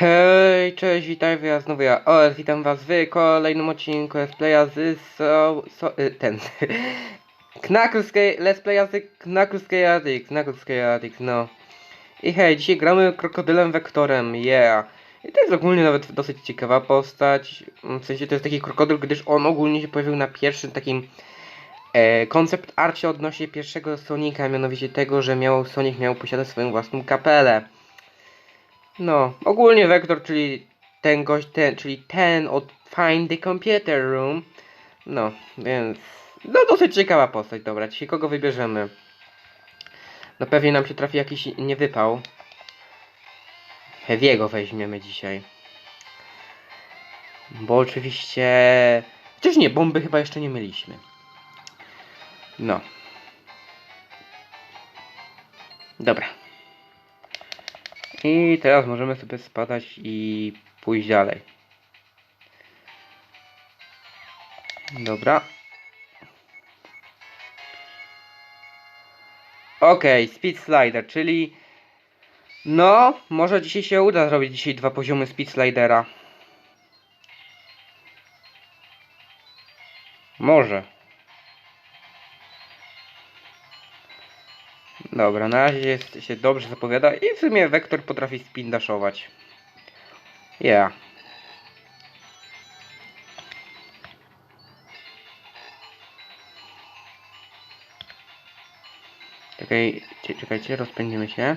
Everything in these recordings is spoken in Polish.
Hej, cześć, witaj, ja znowu ja, OS, witam was w kolejnym odcinku Let's Playa z so, so, y, ten, Knuckles, Ga- Let's Playa z Knuckles Chaotix, Knuckles Chaotix, no. I hej, dzisiaj gramy krokodylem Wektorem, yeah. I to jest ogólnie nawet dosyć ciekawa postać, w sensie to jest taki krokodyl, gdyż on ogólnie się pojawił na pierwszym takim e, koncept arcie odnośnie pierwszego Sonika, mianowicie tego, że miał, Sonic miał posiadać swoją własną kapelę. No, ogólnie Vector, czyli ten gość, ten, czyli ten od Find the Computer Room. No, więc, no dosyć ciekawa postać, dobra, dzisiaj kogo wybierzemy? No pewnie nam się trafi jakiś niewypał. Heavy'ego weźmiemy dzisiaj. Bo oczywiście... Chociaż nie, bomby chyba jeszcze nie mieliśmy. No. Dobra. I teraz możemy sobie spadać i pójść dalej. Dobra. Okej, speed slider, czyli no, może dzisiaj się uda zrobić dzisiaj dwa poziomy speed slidera. Może. Dobra, na razie jest, się dobrze zapowiada i w sumie Wektor potrafi spindaszować. Yeah. Czekaj, cie- czekajcie, rozpędzimy się.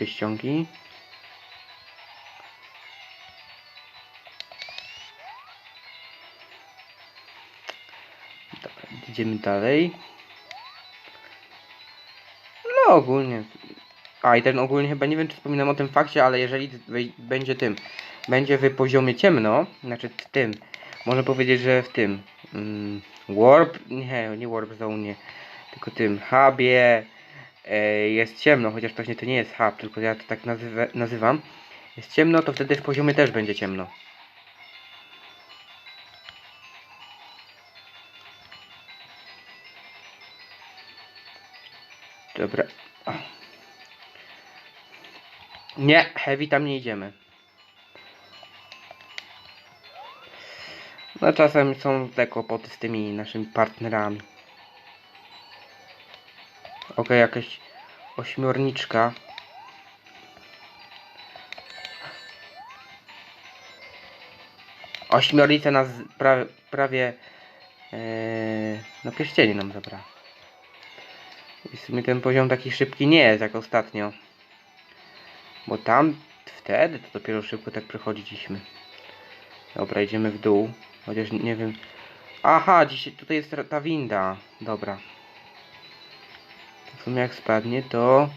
Okej, pyściągi. Dobra, idziemy dalej. No ogólnie. A i ten ogólnie chyba nie wiem czy wspominam o tym fakcie, ale jeżeli będzie tym, będzie w poziomie ciemno, znaczy w tym, można powiedzieć, że w tym mm, Warp, nie, nie Warp Zone, tylko tym hubie jest ciemno, chociaż właśnie to nie jest hub, tylko ja to tak nazywa, nazywam. Jest ciemno, to wtedy w poziomie też będzie ciemno. Dobra. Nie, heavy tam nie idziemy. No czasem są te kłopoty z tymi naszymi partnerami. Okej, jakaś ośmiorniczka. Ośmiornica nas pra, prawie ee, no pierścienie nam zabrała. I w sumie ten poziom taki szybki nie jest jak ostatnio. Bo tam wtedy to dopiero szybko tak przechodziliśmy. Dobra, idziemy w dół. Chociaż nie wiem. Aha, dzisiaj tutaj jest ta winda. Dobra. W sumie jak spadnie, to...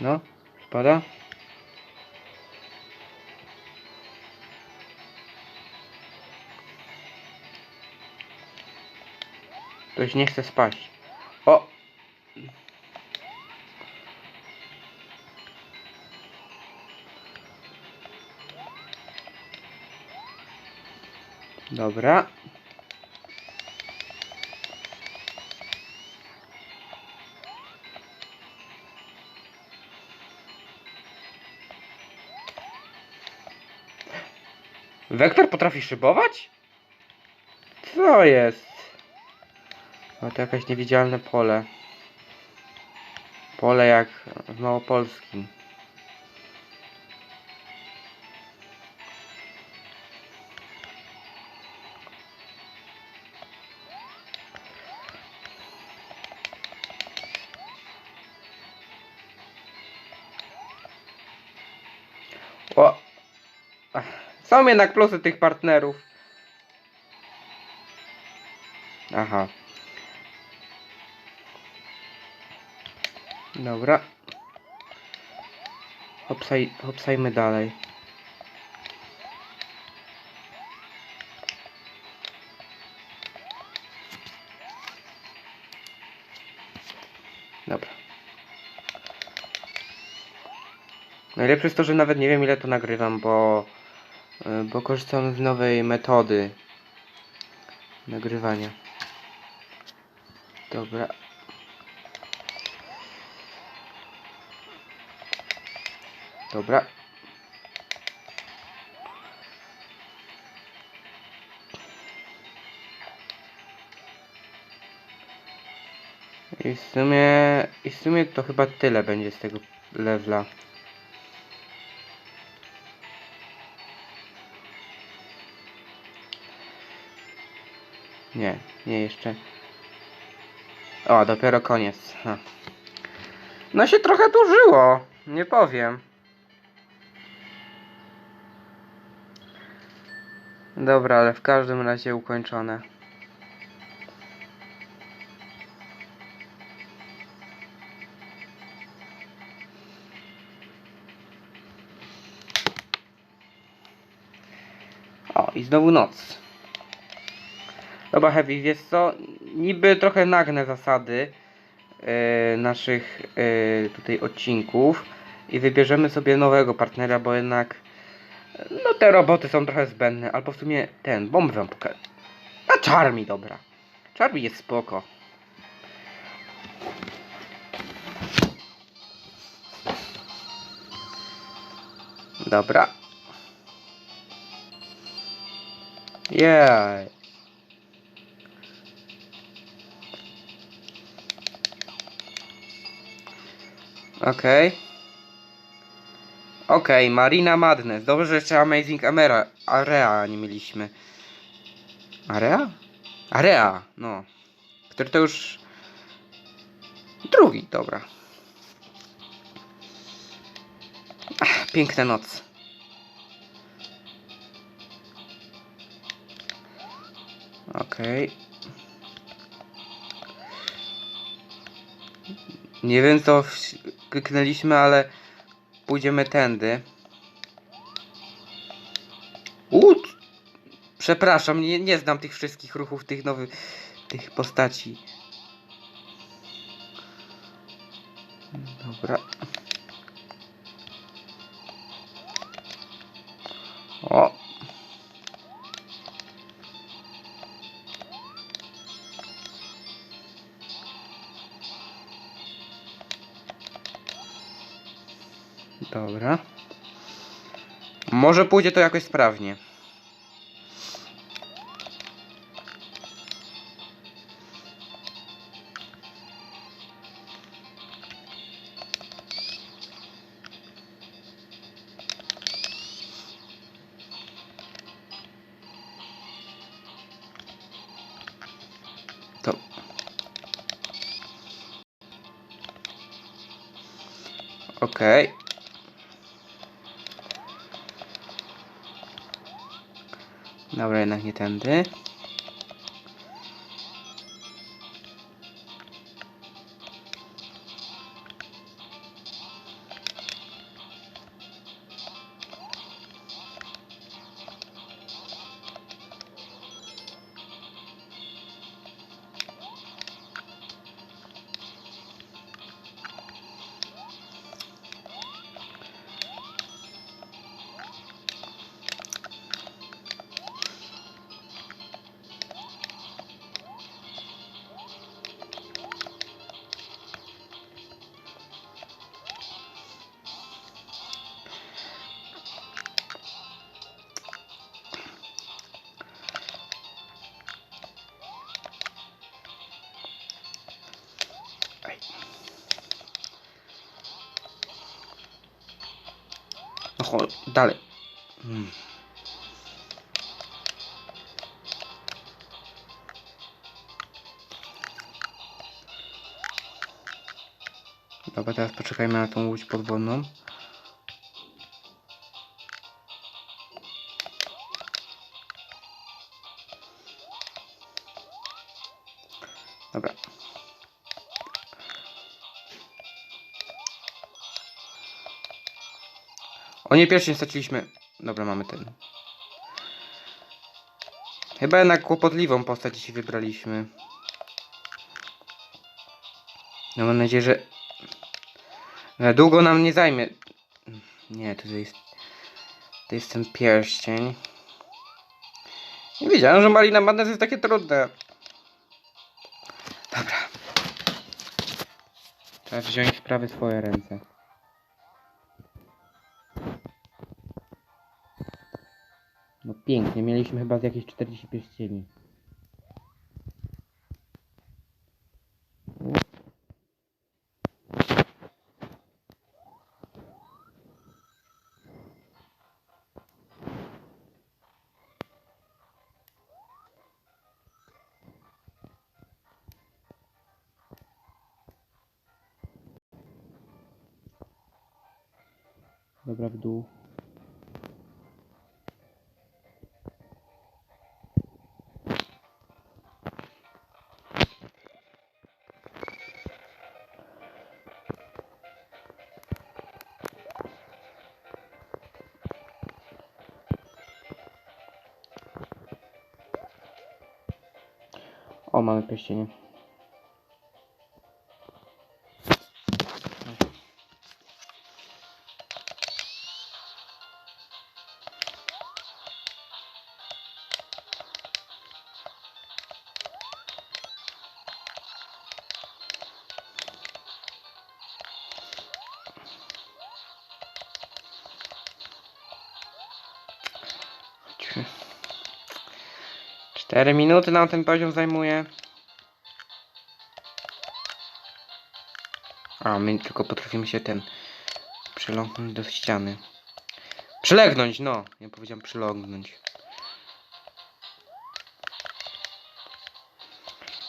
No, spada. Ktoś nie chce spaść. O! Dobra. Wektor potrafi szybować? Co jest? O, to jakieś niewidzialne pole. Pole jak w Małopolskim. O! Ach, są jednak plusy tych partnerów. Aha. Dobra. Hopsaj, hopsajmy dalej. Dobra. Najlepsze jest to, że nawet nie wiem ile to nagrywam, bo bo korzystam z nowej metody nagrywania. Dobra. Dobra. I w sumie, i w sumie to chyba tyle będzie z tego levela. Nie, nie jeszcze. O, dopiero koniec. Ha. No się trochę dłużyło, nie powiem. Dobra, ale w każdym razie ukończone. O, i znowu noc. Dobra, Heavy, wiesz co? Niby trochę nagnę zasady e, naszych e, tutaj odcinków i wybierzemy sobie nowego partnera, bo jednak no te roboty są trochę zbędne, albo w sumie ten, bomb wam pokażę. A Charmi, dobra. Charmi jest spoko. Dobra. Yeah. Okej. Okej, Marina Madness. Dobrze, że jeszcze Amazing Amera, Area nie mieliśmy. Area? Area, no. Który to już... Drugi, dobra. Ach, piękna noc. Okej. Nie wiem co w- kliknęliśmy, ale pójdziemy tędy. Uuu! Przepraszam, nie, nie znam tych wszystkich ruchów, tych nowych, tych postaci. Dobra. O! Dobra. Może pójdzie to jakoś sprawnie. To. Okej. Dobra, jednak nie tędy. No chodź, dalej. Hmm. Dobra, teraz poczekajmy na tą łódź podwodną. Dobra. O nie, pierwszy straciliśmy. Dobra, mamy ten. Chyba jednak kłopotliwą postać dzisiaj wybraliśmy. No mam nadzieję, że... że długo nam nie zajmie. Nie, to jest... To jest ten pierścień. Nie wiedziałem, że Malina Madness jest takie trudne. Dobra. Trzeba wziąć sprawy w swoje ręce. Pięknie, mieliśmy chyba z jakieś 40 pierścieni. Dobra, w dół. O, mamy 4 minuty nam ten poziom zajmuje. A, my tylko potrafimy się ten przyląknąć do ściany. Przylegnąć, no. Ja powiedziałem przylegnąć.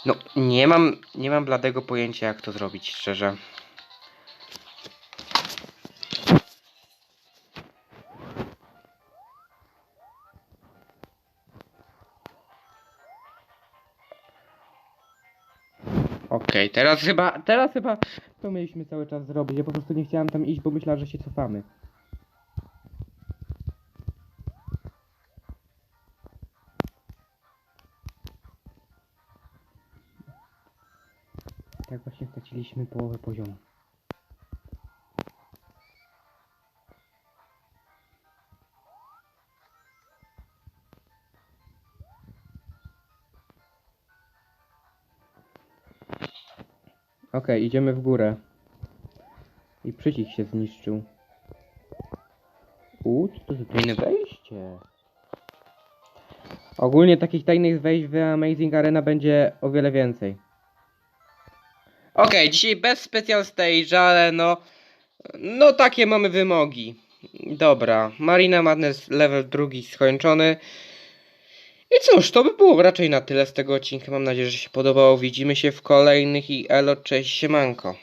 No, nie mam, nie mam bladego pojęcia jak to zrobić, szczerze. Okej, teraz chyba, teraz chyba to mieliśmy cały czas zrobić. Ja po prostu nie chciałem tam iść, bo myślałem, że się cofamy. Tak właśnie straciliśmy połowę poziomu. Okej, idziemy w górę. I przycisk się zniszczył. U, co to za tajne wejście? Ogólnie takich tajnych wejść w Amazing Arena będzie o wiele więcej. Okej, dzisiaj bez Special Stage, ale no... No takie mamy wymogi. Dobra, Marina Madness level drugi skończony. I cóż, to by było raczej na tyle z tego odcinka. Mam nadzieję, że się podobało. Widzimy się w kolejnych i elo, cześć, siemanko.